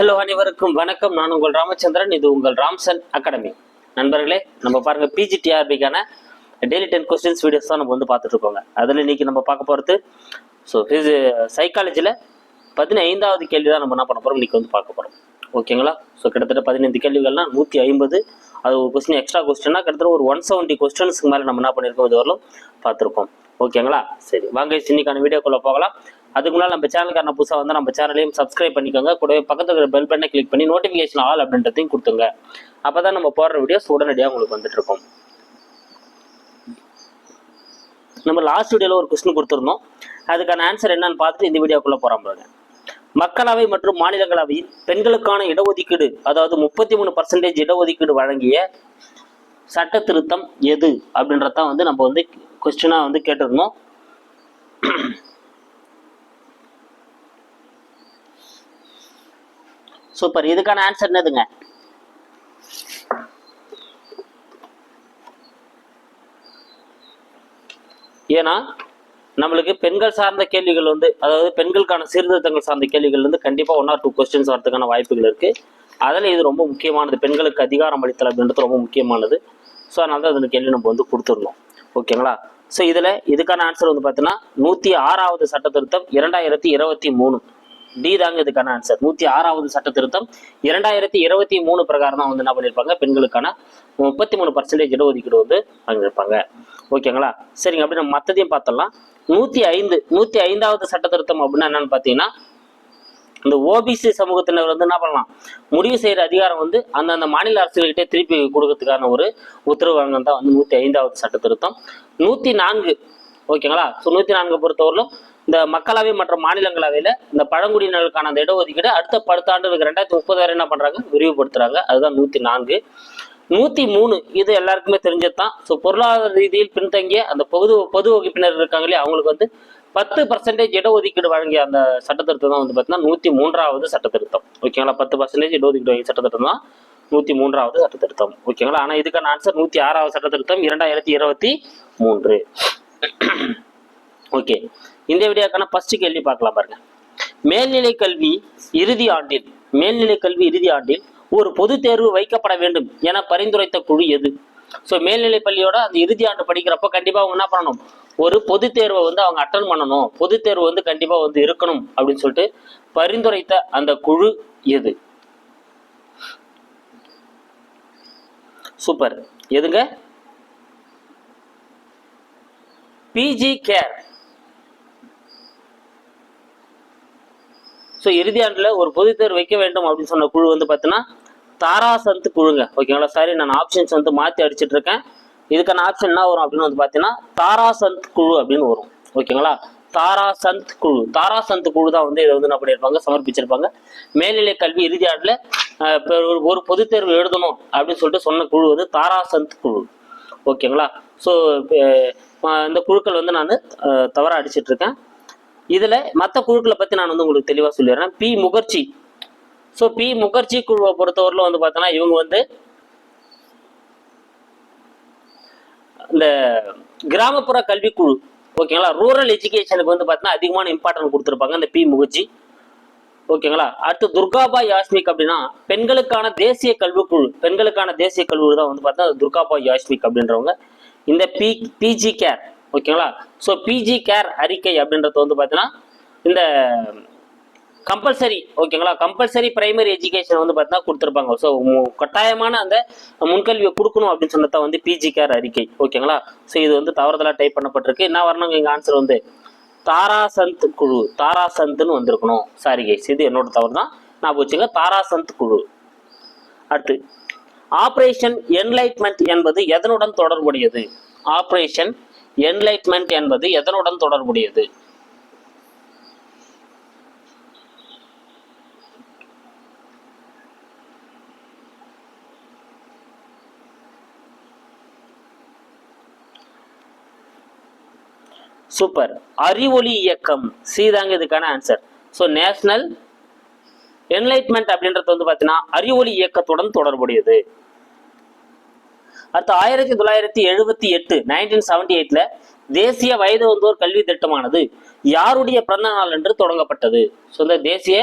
Hello அனைவருக்கும் வணக்கம். நான் உங்கள் ராமச்சந்திரன். இது உங்கள் ராம்சன் அகாடமி. நண்பர்களே நம்ம பாருங்க பிஜிடிஆர்பிக்கான டெய்லி டென் கொஸ்டின்ஸ் வீடியோஸ் தான் நம்ம வந்து பார்த்துட்டு இருக்கோங்க. அதில் இன்னைக்கு நம்ம பார்க்க போகிறது ஸோ இது சைக்காலஜியில் பதினைந்தாவது கேள்வி தான் நம்ம என்ன பண்ண போகிறோம் இன்னைக்கு வந்து பார்க்க போகிறோம் ஓகேங்களா? ஸோ கிட்டத்தட்ட பதினைந்து கேள்விகள்னா நூற்றி ஐம்பது. அது ஒரு கொஸ்டின் எக்ஸ்ட்ரா கொஸ்டின்னா கிட்டத்தட்ட ஒரு ஒன் செவன்ட்டி கொஸ்டின்ஸ்க்கு மேலே நம்ம என்ன பண்ணியிருக்கோம் இது வரலும் பார்த்துருக்கோம். ஓகேங்களா? சரி வாங்க இன்னைக்கான வீடியோக்குள்ளே போகலாம். அதுக்கு முன்னால் நம்ம சேனலுக்கான புதுசாக வந்து நம்ம சேனலையும் சப்ஸ்கிரைப் பண்ணிக்கோங்க. கூடவே பக்கத்தில் இருக்கிற பெல் பட்டனை கிளிக் பண்ணி நோட்டிஃபிகேஷன் ஆல் அப்படின்றதையும் கொடுத்துங்க அப்போ தான் நம்ம போடுற வீடியோஸ் உடனடியாக உங்களுக்கு வந்துட்டு இருக்கும். நம்ம லாஸ்ட் வீடியோவில் ஒரு கொஸ்டின் கொடுத்துருந்தோம். அதுக்கான ஆன்சர் என்னன்னு பார்த்துட்டு இந்த வீடியோக்குள்ளே போகிறோம் பாருங்க. மக்களவை மற்றும் மாநிலங்களவையில் பெண்களுக்கான இடஒதுக்கீடு அதாவது முப்பத்தி மூணு பர்சன்டேஜ் இடஒதுக்கீடு வழங்கிய சட்ட திருத்தம் எது அப்படின்றதான் வந்து நம்ம வந்து கொஸ்டினாக வந்து கேட்டிருந்தோம். சூப்பர். இதுக்கான ஆன்சர் என்னதுங்க? ஏன்னா நம்மளுக்கு பெண்கள் சார்ந்த கேள்விகள் வந்து அதாவது பெண்களுக்கான சீர்திருத்தங்கள் சார்ந்த கேள்விகள் வந்து கண்டிப்பாக ஒன் ஆர் டூ கொஸ்டின்ஸ் வரதுக்கான வாய்ப்புகள் இருக்குது அதில் இது ரொம்ப முக்கியமானது. பெண்களுக்கு அதிகாரம் அளித்தல் அப்படின்றது ரொம்ப முக்கியமானது. ஸோ அதனால தான் அந்த கேள்வி நம்ம வந்து கொடுத்துருந்தோம் ஓகேங்களா? ஸோ இதில் இதுக்கான ஆன்சர் வந்து பார்த்தீங்கன்னா நூற்றி ஆறாவது சட்ட திருத்தம் இரண்டாயிரத்தி இருபத்தி மூணு. டி தாங்க இதுக்கான ஆன்சர் நூத்தி ஆறாவது சட்ட திருத்தம். இரண்டாயிரத்தி இருபத்தி மூணு பிரகாரம் தான் வந்து என்ன பண்ணிருப்பாங்க? பெண்களுக்கான முப்பத்தி மூணு பர்சன்டேஜ் இடஒதுக்கீடு வந்து வாங்கியிருப்பாங்க. ஓகேங்களா சரிங்க அப்படி நம்ம மற்றதையும் பார்த்தலாம் நூத்தி ஐந்து நூத்தி ஐந்தாவது சட்ட திருத்தம் அப்படின்னா என்னன்னு பாத்தீங்கன்னா இந்த ஓபிசி சமூகத்தினர் வந்து என்ன பண்ணலாம்? முடிவு செய்யற அதிகாரம் வந்து அந்தந்த மாநில அரசுகள்கிட்ட திருப்பி கொடுக்கறதுக்கான ஒரு உத்தரவு வாங்கினது தான் வந்து நூத்தி ஐந்தாவது சட்ட திருத்தம். நூத்தி நான்கு ஓகேங்களா ஸோ நூத்தி நான்கு பொறுத்தவரையிலும் இந்த மக்களவை மற்றும் மாநிலங்களவையில இந்த பழங்குடியினருக்கான அந்த இடஒதுக்கீடு அடுத்த பத்தாண்டு ரெண்டாயிரத்தி முப்பது வரை என்ன பண்றாங்க? விரிவுபடுத்துறாங்க. அதுதான் நூத்தி நான்கு. நூத்தி மூணு. இது எல்லாருக்குமே தெரிஞ்சது தான் ஸோ பொருளாதார ரீதியில் பின்தங்கிய அந்த பொது பொது வகுப்பினர் இருக்காங்க இல்லையா? அவங்களுக்கு வந்து பத்து பர்சன்டேஜ் இடஒதுக்கீடு வழங்கிய அந்த சட்டத்திருத்தம் தான் வந்து பார்த்தீங்கன்னா நூற்றி மூன்றாவது சட்டத்திருத்தம். ஓகேங்களா பத்து பர்சன்டேஜ் இடஒதுக்கீடு வழங்கிய சட்டத்திருத்தம் தான் நூற்றி மூன்றாவது சட்டத்திருத்தம். ஓகேங்களா ஆனால் இதுக்கான ஆன்சர் நூற்றி ஆறாவது சட்டத்திருத்தம் இரண்டாயிரத்தி இருபத்தி மூன்று. ஓகே இந்த வீடியோக்கான ஃபர்ஸ்ட் கேள்வி பார்க்கலாம் பாருங்க. மேல்நிலை கல்வி இறுதி ஆண்டில் மேல்நிலை கல்வி இறுதி ஆண்டில் ஒரு பொது தேர்வு வைக்கப்பட வேண்டும் என பரிந்துரைத்த குழு எது? ஸோ மேல்நிலை பள்ளியோட அந்த இறுதி ஆண்டு படிக்கிறப்ப கண்டிப்பாக அவங்க என்ன பண்ணணும்? ஒரு பொது தேர்வை வந்து அவங்க அட்டன் பண்ணணும். பொது தேர்வு வந்து கண்டிப்பாக வந்து இருக்கணும் அப்படின்னு சொல்லிட்டு பரிந்துரைத்த அந்த குழு எது? சூப்பர் எதுங்க? பிஜி கேர் ஸோ இறுதி ஆண்டில் ஒரு பொது தேர்வு வைக்க வேண்டும் அப்படின்னு சொன்ன குழு வந்து பார்த்தீங்கன்னா தாராசந்த் குழுங்க. ஓகேங்களா சாரி நான் ஆப்ஷன்ஸ் வந்து மாற்றி அடிச்சிட்டு இருக்கேன் இதுக்கான ஆப்ஷன் என்ன வரும் அப்படின்னு வந்து பார்த்தீங்கன்னா தாராசந்த் குழு அப்படின்னு வரும். ஓகேங்களா தாராசந்த் குழு. தாராசந்த் குழு தான் வந்து இதை வந்து என்ன பண்ணியிருப்பாங்க? சமர்ப்பிச்சிருப்பாங்க. மேல்நிலை கல்வி இறுதி ஆண்டில் ஒரு- ஒரு பொதுத் தேர்வு எழுதணும் அப்படின்னு சொல்லிட்டு சொன்ன குழு வந்து தாராசந்த் குழு. ஓகேங்களா ஸோ இந்த குழுக்கள் வந்து நான் தவறாக அடிச்சிட்ருக்கேன் இதுல மற்ற குழுக்களை பத்தி நான் வந்து உங்களுக்கு தெளிவா சொல்லிடுறேன். P Mukherjee. So P Mukherjee குழுவை பொறுத்தவரையிலும் வந்து பார்த்தோன்னா இவங்க வந்து இந்த கிராமப்புற கல்விக்குழு ஓகேங்களா? ரூரல் எஜுகேஷனுக்கு வந்து பார்த்தீங்கன்னா அதிகமான இம்பார்ட்டன்ட் கொடுத்துருப்பாங்க இந்த பி முகர்ஜி. ஓகேங்களா? அடுத்து துர்காபாய் யாஸ்மிக் அப்படின்னா பெண்களுக்கான தேசிய கல்விக்குழு பெண்களுக்கான தேசிய கல்வி தான் வந்து பார்த்தீங்கன்னா துர்காபாய் யாஸ்மிக் அப்படின்றவங்க. இந்த பி பிஜி கேர் ஓகேங்களா? ஸோ பிஜி கேர் அறிக்கை அப்படின்றது வந்து பார்த்தீங்கன்னா இந்த கம்பல்சரி ஓகேங்களா? கம்பல்சரி பிரைமரி எஜுகேஷன் வந்து பார்த்தீங்கன்னா கொடுத்துருப்பாங்க. ஸோ கட்டாயமான அந்த முன்கல்வியை கொடுக்கணும் அப்படின்னு சொன்னதான் வந்து பிஜி கேர் அறிக்கை ஓகேங்களா? ஸோ இது வந்து தவறுதலாக டைப் பண்ணப்பட்டிருக்கு. என்ன வரணும் எங்கள் ஆன்சர் வந்து தாராசந்த் குழு தாராசந்த்னு வந்திருக்கணும். சாரி கைஸ் இது என்னோட தவறு தான். நான் வச்சுங்க தாராசந்த் குழு. அடுத்து ஆப்ரேஷன் என்லைட்மெண்ட் என்பது எதனுடன் தொடர்புடையது? ஆப்ரேஷன் என்லைட்மெண்ட் என்பது எதனுடன் தொடர்புடையது? சூப்பர் அறிவொளி இயக்கம். சீதாங்க இதுக்கான ஆன்சர் ஸோ நேஷனல் என்லைட்மெண்ட் அப்படின்றது வந்து பார்த்தீங்கன்னா அறிவொளி இயக்கத்துடன் தொடர்புடையது. அடுத்து ஆயிரத்தி தொள்ளாயிரத்தி எழுபத்தி எட்டு நைன்டீன் செவன்டி எயிட்ல தேசிய வயது வந்தோர் கல்வி திட்டமானது யாருடைய பிறந்த நாள் என்று தொடங்கப்பட்டது. ஸோ இந்த தேசிய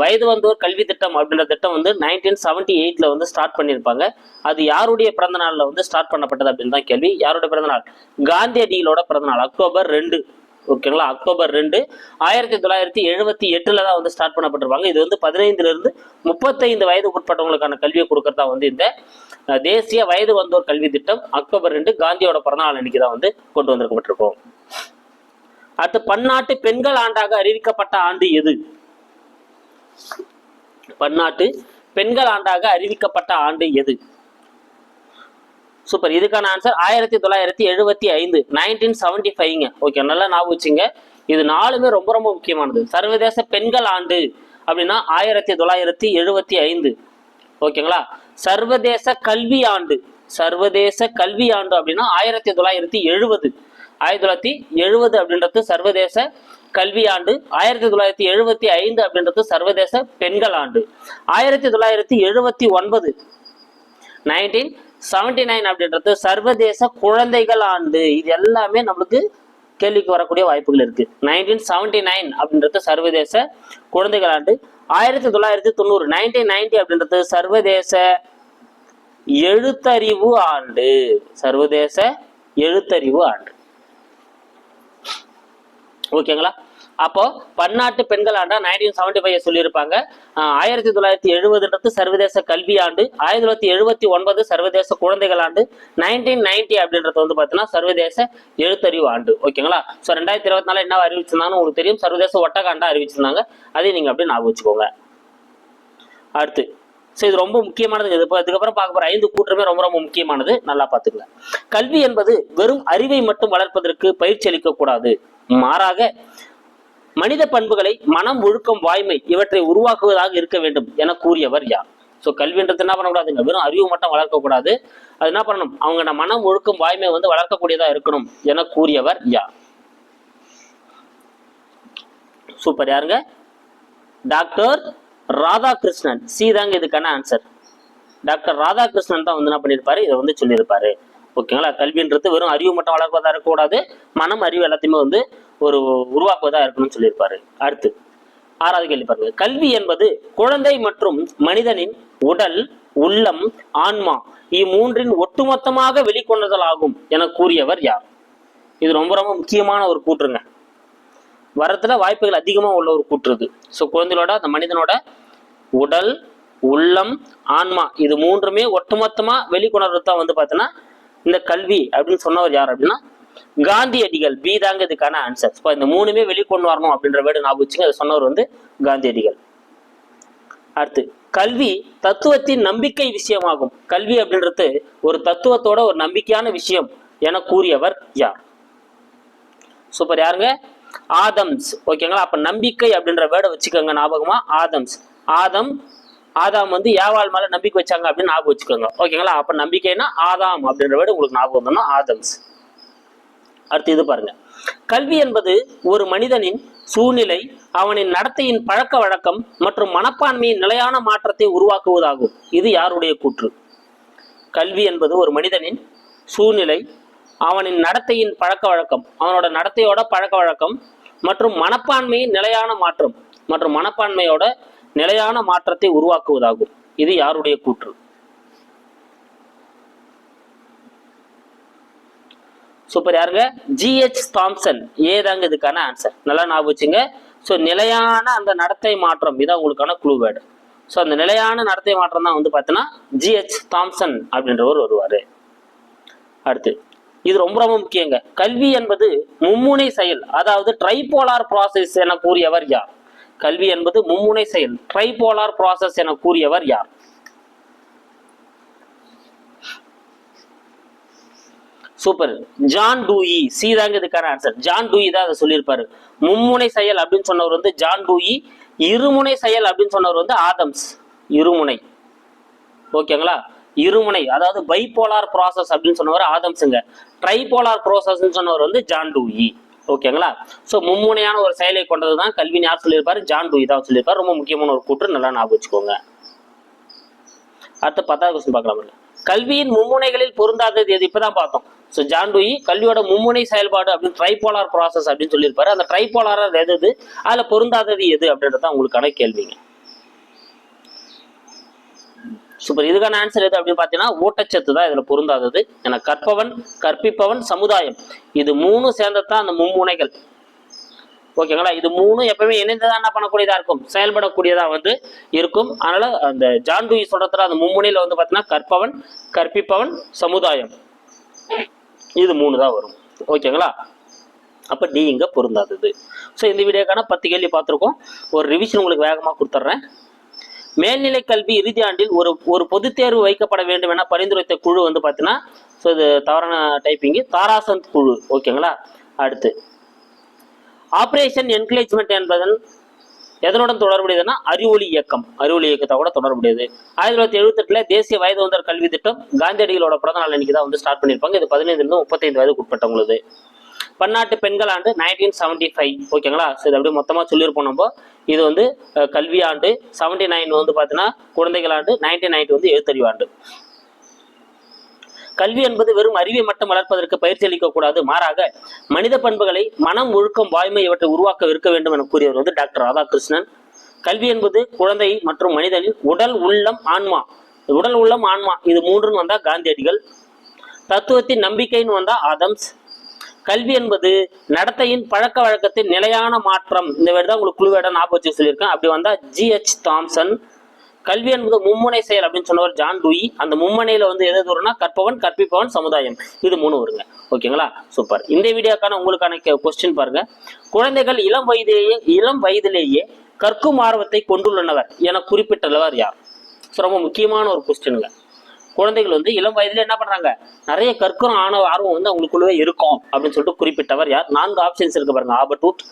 வயது வந்தோர் கல்வி திட்டம் அப்படின்ற திட்டம் வந்து நைன்டீன் செவன்டி எயிட்ல வந்து ஸ்டார்ட் பண்ணியிருப்பாங்க. அது யாருடைய பிறந்த நாள்ல வந்து ஸ்டார்ட் பண்ணப்பட்டது அப்படின்னு தான் கேள்வி. யாருடைய பிறந்த நாள்? காந்தியடிகளோட பிறந்த நாள் அக்டோபர் ரெண்டு. ஓகேங்களா? அக்டோபர் ரெண்டு. ஆயிரத்தி தொள்ளாயிரத்தி எழுபத்தி எட்டில் தான் வந்து ஸ்டார்ட் பண்ணப்பட்டிருப்பாங்க. இது வந்து பதினைந்துல இருந்து முப்பத்தைந்து வயது உட்பட்டவங்களுக்கான கல்வியை கொடுக்கறதா வந்து இந்த தேசிய வயது வந்தோர் கல்வி திட்டம் அக்டோபர் ரெண்டு காந்தியோட பிறந்தநாள் அன்னைக்கு தான் வந்து கொண்டு வந்திருக்கப்பட்டிருக்கோம். அடுத்து பன்னாட்டு பெண்கள் ஆண்டாக அறிவிக்கப்பட்ட ஆண்டு எது? பன்னாட்டு பெண்கள் ஆண்டாக அறிவிக்கப்பட்ட ஆண்டு எது? சூப்பர். இதுக்கான ஆன்சர் ஆயிரத்தி தொள்ளாயிரத்தி எழுபத்தி ஐந்து நைன்டீன் செவன்டி ஃபைவ்ங்க ஓகே நல்லா ஞாபகம் வச்சுங்க. இது நாலுமே ரொம்ப ரொம்ப முக்கியமானது. சர்வதேச பெண்கள் ஆண்டு அப்படின்னா ஆயிரத்தி தொள்ளாயிரத்தி எழுபத்தி ஐந்து. ஓகேங்களா சர்வதேச கல்வி ஆண்டு. சர்வதேச கல்வி ஆண்டு அப்படின்னா ஆயிரத்தி தொள்ளாயிரத்தி எழுபது. ஆயிரத்தி தொள்ளாயிரத்தி எழுபது அப்படின்றது சர்வதேச கல்வி ஆண்டு. ஆயிரத்தி தொள்ளாயிரத்தி எழுபத்தி ஐந்து அப்படின்றது சர்வதேச பெண்கள் ஆண்டு. ஆயிரத்தி தொள்ளாயிரத்தி எழுபத்தி ஒன்பது நைன்டீன் செவன்டி நைன் அப்படின்றது சர்வதேச குழந்தைகள் ஆண்டு இது எல்லாமே நம்மளுக்கு கேள்விக்கு வரக்கூடிய வாய்ப்புகள் இருக்கு. நைன்டீன் செவன்டி நைன் அப்படின்றது சர்வதேச குழந்தைகள் ஆண்டு ஆயிரத்தி தொள்ளாயிரத்தி தொண்ணூறு நைன்டீன் நைன்டி அப்படின்றது சர்வதேச எழுத்தறிவு ஆண்டு. சர்வதேச எழுத்தறிவு ஆண்டு. ஓகேங்களா? அப்போ பன்னாட்டு பெண்கள் ஆண்டா நைன்டீன் செவன்டி ஃபைவ் சொல்லியிருப்பாங்க ஆயிரத்தி தொள்ளாயிரத்தி எழுபதுன்றது சர்வதேச கல்வி ஆண்டு ஆயிரத்தி தொள்ளாயிரத்தி எழுபத்தி ஒன்பது சர்வதேச குழந்தைகள் ஆண்டு நைன்டீன் நைன்டி அப்படின்றது வந்து பார்த்தீங்கன்னா சர்வதேச எழுத்தறிவு ஆண்டு. ஓகேங்களா? ஸோ ரெண்டாயிரத்தி இருபத்தி நாலு என்ன அறிவிச்சிருந்தாங்கன்னு உங்களுக்கு தெரியும். சர்வதேச ஒட்டக ஆண்டா அறிவிச்சிருந்தாங்க. அதையும் நீங்க அப்படியே ஞாபகம் வச்சுக்கோங்க. அடுத்து. ஸோ இது ரொம்ப முக்கியமானது. இது அதுக்கப்புறம் இதுக்கப்புறம் பார்க்க போகிற ஐந்து கூற்றுமே ரொம்ப ரொம்ப முக்கியமானது. நல்லா பார்த்துக்கங்க. கல்வி என்பது வெறும் அறிவை மட்டும் வளர்ப்பதற்கு பயிற்சி அளிக்கக்கூடாது. மாறாக மனித பண்புகளை மனம் ஒழுக்கம் வாய்மை இவற்றை உருவாக்குவதாக இருக்க வேண்டும் என கூறியவர் யார்? ஸோ கல்வின்றது என்ன பண்ணக்கூடாதுங்க? வெறும் அறிவு மட்டும் வளர்க்கக்கூடாது. அது என்ன பண்ணணும்? அவங்க மனம் ஒழுக்கம் வாய்மை வந்து வளர்க்கக்கூடியதா இருக்கணும் என கூறியவர் யார்? சூப்பர் யாருங்க? டாக்டர் ராதாகிருஷ்ணன். சி தாங்க இதுக்கான ஆன்சர் டாக்டர் ராதாகிருஷ்ணன் தான் வந்து என்ன பண்ணியிருப்பாரு? இதை வந்து சொல்லியிருப்பாரு. ஓகேங்களா கல்வின்றது வெறும் அறிவு மட்டும் வளர்ப்பதா இருக்கக்கூடாது. மனம் அறிவு எல்லாத்தையுமே வந்து ஒரு உருவாக்குவதா இருக்கணும்னு சொல்லியிருப்பாரு. அடுத்து ஆறாவது கேள்வி பாருங்க. கல்வி என்பது குழந்தை மற்றும் மனிதனின் உடல் உள்ளம் ஆன்மா இம்மூன்றின் ஒட்டுமொத்தமாக வெளிக்கொண்டதல் ஆகும் என கூறியவர் யார்? இது ரொம்ப ரொம்ப முக்கியமான ஒரு கூற்றுங்க. வரத்துல வாய்ப்புகள் அதிகமா உள்ள ஒரு கூற்று இது. ஸோ குழந்தைகளோட அந்த மனிதனோட உடல் உள்ளம் ஆன்மா இது மூன்றுமே ஒட்டுமொத்தமா வெளிக்கொணர்றது தான் வந்து பார்த்தீங்கன்னா இந்த கல்வி அப்படின்னு சொன்னவர் யார் அப்படின்னா காந்தியடிகள் பி தாங்க இதுக்கான ஆன்சர் இப்போ இந்த மூணுமே வெளிக்கொண்டு வரணும் அப்படின்ற வேர்டு நான் வச்சுங்க. அதை சொன்னவர் வந்து காந்தியடிகள். அடுத்து கல்வி தத்துவத்தின் நம்பிக்கை விஷயமாகும். கல்வி அப்படின்றது ஒரு தத்துவத்தோட ஒரு நம்பிக்கையான விஷயம் என கூறியவர் யார்? சூப்பர் யாருங்க? ஆதம்ஸ். ஓகேங்களா அப்ப நம்பிக்கை அப்படின்ற வேர்டை வச்சுக்கோங்க. ஞாபகமா? ஆதம்ஸ். ஆதம் ஆதாம் வந்து ஏவாள் மேல நம்பிக்கை வச்சாங்க அப்படின்னு ஞாபகம் வச்சுக்கோங்க. ஓகேங்களா அப்ப நம்பிக்கைனா ஆதாம் அப்படின்ற வேர்டு உங்களுக்கு ஞாபகம் வந்தோம்னா ஆதம்ஸ். அடுத்து இது பாருங்க. கல்வி என்பது ஒரு மனிதனின் சூழ்நிலை அவனின் நடத்தையின் பழக்க வழக்கம் மற்றும் மனப்பான்மையின் நிலையான மாற்றத்தை உருவாக்குவதாகும். இது யாருடைய கூற்று? கல்வி என்பது ஒரு மனிதனின் சூழ்நிலை அவனின் நடத்தையின் பழக்க வழக்கம் அவனோட நடத்தையோட பழக்க வழக்கம் மற்றும் மனப்பான்மையின் நிலையான மாற்றம் மற்றும் மனப்பான்மையோட நிலையான மாற்றத்தை உருவாக்குவதாகும். இது யாருடைய கூற்று? சூப்பர் யாருங்க? ஜிஹெச் தாம்சன் ஏதாங்க இதுக்கான ஆன்சர் நல்லா ஞாபகம் வச்சுங்க. ஸோ நிலையான அந்த நடத்தை மாற்றம் இதான் உங்களுக்கான குழு வேர்டு ஸோ அந்த நிலையான நடத்தை மாற்றம் தான் வந்து பார்த்தீங்கன்னா ஜிஹெச் தாம்சன் அப்படின்றவர் வருவார். அடுத்து இது ரொம்ப ரொம்ப முக்கியங்க. கல்வி என்பது மும்முனை செயல். அதாவது ட்ரைபோலார் ப்ராசஸ் என கூறியவர் யார்? கல்வி என்பது மும்முனை செயல். ட்ரைபோலார் ப்ராசஸ் என கூறியவர் யார்? சூப்பர் ஜான் டூயி சி தாங்க இதுக்கான ஆன்சர் ஜான் டூயி தான் அதை சொல்லியிருப்பாரு. மும்முனை செயல் அப்படின்னு சொன்னவர் வந்து ஜான் டூயி இருமுனை செயல் அப்படின்னு சொன்னவர் வந்து ஆதம்ஸ் இருமுனை. ஓகேங்களா இருமுனை. அதாவது பைபோலார் ப்ராசஸ் அப்படின்னு சொன்னவர் ஆதம்ஸுங்க ட்ரைபோலார் ப்ராசஸ்ன்னு சொன்னவர் வந்து ஜான் டூயி ஓகேங்களா ஸோ மும்முனையான ஒரு செயலை கொண்டது தான் கல்வின்னு யார் சொல்லியிருப்பாரு? ஜான் டூயி தான் சொல்லியிருப்பாரு. ரொம்ப முக்கியமான ஒரு கூற்று நல்லா ஞாபகம் வச்சுக்கோங்க. அடுத்து பத்தாவது கொஸ்டின் பார்க்கலாம்? கல்வியின் மும்முனைகளில் பொருந்தாதது எது? இப்பதான் பார்த்தோம். ஸோ ஜான்டுயி கல்வியோட மும்முனை செயல்பாடு அப்படின்னு ட்ரைபோலார் ப்ராசஸ் அப்படின்னு சொல்லியிருப்பாரு. அந்த ட்ரைபோலார் எது எது? அதில் பொருந்தாதது எது அப்படின்றது தான் உங்களுக்கான கேள்விங்க. சூப்பர் இதுக்கான ஆன்சர் எது அப்படின்னு பார்த்தீங்கன்னா ஊட்டச்சத்து தான் இதில் பொருந்தாதது. ஏன்னா கற்பவன் கற்பிப்பவன் சமுதாயம். இது மூணு சேர்ந்ததுதான் அந்த மும்முனைகள். ஓகேங்களா இது மூணும் எப்பவுமே இணைந்ததான் என்ன பண்ணக்கூடியதா இருக்கும்? செயல்படக்கூடியதா வந்து இருக்கும். அதனால அந்த ஜான்டுயி சொல்றதுல அந்த மும்முனையில வந்து பார்த்தீங்கன்னா கற்பவன் கற்பிப்பவன் சமுதாயம். இது மூணு தான் வரும். ஓகேங்களா? அப்போ டி இங்கே பொருந்தாதது. ஸோ இந்த வீடியோக்கான பத்து கேள்வி பார்த்துருக்கோம். ஒரு ரிவிஷன் உங்களுக்கு வேகமாக கொடுத்துட்றேன் மேல்நிலை கல்வி இறுதி ஆண்டில் ஒரு ஒரு பொதுத் தேர்வு வைக்கப்பட வேண்டும் என பரிந்துரைத்த குழு வந்து பார்த்தீங்கன்னா ஸோ இது தவறான டைப்பிங்கு தாராசந்த் குழு. ஓகேங்களா? அடுத்து. ஆப்ரேஷன் என்கரேஜ்மெண்ட் என்பதன் எதனுடன் தொடர்புடையதுன்னா அறிவொளி இயக்கம். அறிவொளி இயக்கத்தோட தொடர்புடையது. ஆயிரத்தி தொள்ளாயிரத்தி எழுபத்தெட்டுல தேசிய வயது வந்தர் கல்வி திட்டம் காந்தியடிகளோட பிறந்த நாள் அன்னைக்கு தான் வந்து ஸ்டார்ட் பண்ணியிருப்பாங்க. இது பதினைந்துலேருந்து முப்பத்தைந்து வயதுக்கு உட்பட்டவங்களுது. பன்னாட்டு பெண்கள் ஆண்டு நைன்டீன் செவன்டி ஃபைவ் ஓகேங்களா சரி அப்படியே மொத்தமாக சொல்லியிருப்போம் நம்ம. இது வந்து கல்வி ஆண்டு செவன்டி நைன் வந்து பார்த்தீங்கன்னா குழந்தைகள் ஆண்டு நைன்டீன் நைன்டி வந்து எழுத்தறிவு ஆண்டு கல்வி என்பது வெறும் அறிவை மட்டும் வளர்ப்பதற்கு பயிற்சி அளிக்கக்கூடாது மாறாக மனித பண்புகளை மனம் ஒழுக்கம் வாய்மை இவற்றை உருவாக்க இருக்க வேண்டும் என கூறியவர் வந்து டாக்டர் ராதாகிருஷ்ணன். கல்வி என்பது குழந்தை மற்றும் மனிதனின் உடல் உள்ளம் ஆன்மா. உடல் உள்ளம் ஆன்மா இது மூன்றுன்னு வந்தா காந்தியடிகள். தத்துவத்தின் நம்பிக்கைன்னு வந்தா ஆதம்ஸ். கல்வி என்பது நடத்தையின் பழக்க வழக்கத்தின் நிலையான மாற்றம். இந்த மாதிரி தான் உங்களுக்கு குழுவேட ஞாபகம் சொல்லியிருக்கேன். அப்படி வந்தா ஜிஹெச் தாம்சன். கல்வி என்பது மும்முனை செயல் அப்படின்னு சொன்னவர் ஜான் டூயி அந்த மும்முனையில வந்து எது எது வரும்னா கற்பவன் கற்பிப்பவன் சமுதாயம். இது மூணு வருங்க. ஓகேங்களா? சூப்பர். இந்த வீடியோக்கான உங்களுக்கான கொஸ்டின் பாருங்க. குழந்தைகள் இளம் வயதிலேயே இளம் வயதிலேயே கற்கும் ஆர்வத்தை கொண்டுள்ளனவர் என குறிப்பிட்டவர் யார்? ஸோ ரொம்ப முக்கியமான ஒரு கொஸ்டினுங்க குழந்தைகள் வந்து இளம் வயதுல என்ன பண்றாங்க? நிறைய கற்கும் ஆன ஆர்வம் வந்து அவங்களுக்குள்ளவே இருக்கும் அப்படின்னு சொல்லிட்டு குறிப்பிட்டவர் யார்? நான்கு ஆப்ஷன்ஸ் இருக்கு பாருங்க. ஆபர்டூட்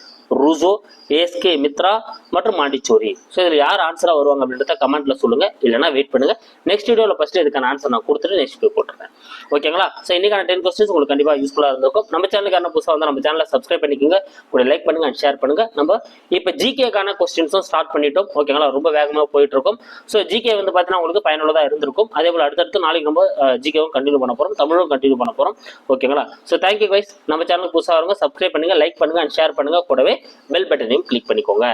ரூசோ ஏஎஸ்கே மித்ரா மற்றும் மாண்டிச்சோரி ஸோ இதில் யார் ஆன்சராக வருவாங்க அப்படின்றத கமெண்ட்ல சொல்லுங்க. இல்லைன்னா வெயிட் பண்ணுங்க. நெக்ஸ்ட் வீடியோவில் ஃபர்ஸ்ட் இதுக்கான ஆன்சர் நான் கொடுத்துட்டு நெக்ஸ்ட் வீடியோ போட்டுருக்கேன் ஓகேங்களா ஸோ இன்னைக்கான டென் கொஸ்டின்ஸ் உங்களுக்கு கண்டிப்பாக யூஸ்ஃபுல்லாக இருந்திருக்கும். நம்ம சேனலுக்கான புதுசாக வந்து நம்ம சேனலை சப்ஸ்கிரைப் பண்ணிக்கோங்க. கூட லைக் பண்ணுங்க அண்ட் ஷேர் பண்ணுங்க. நம்ம இப்போ ஜிகேக்கான கொஸ்டின்ஸும் ஸ்டார்ட் பண்ணிட்டோம். ஓகேங்களா ரொம்ப வேகமாக போயிட்டு இருக்கும். ஸோ ஜிகே வந்து பார்த்தீங்கன்னா உங்களுக்கு பயனுள்ளதாக இருந்திருக்கும். அதே போல் அடுத்தடுத்து நாளைக்கு நம்ம ஜிகேவும் கண்டினியூ பண்ண போகிறோம் தமிழும் கண்டினியூ பண்ண போகிறோம் ஓகேங்களா ஸோ தேங்க்யூ கைஸ் நம்ம சேனலுக்கு புதுசாக வருங்க சப்ஸ்கிரைப் பண்ணுங்க லைக் பண்ணுங்க அண்ட் ஷேர் பண்ணுங்க. கூடவே பெல் பட்டனையும் கிளிக் பண்ணிக்கோங்க.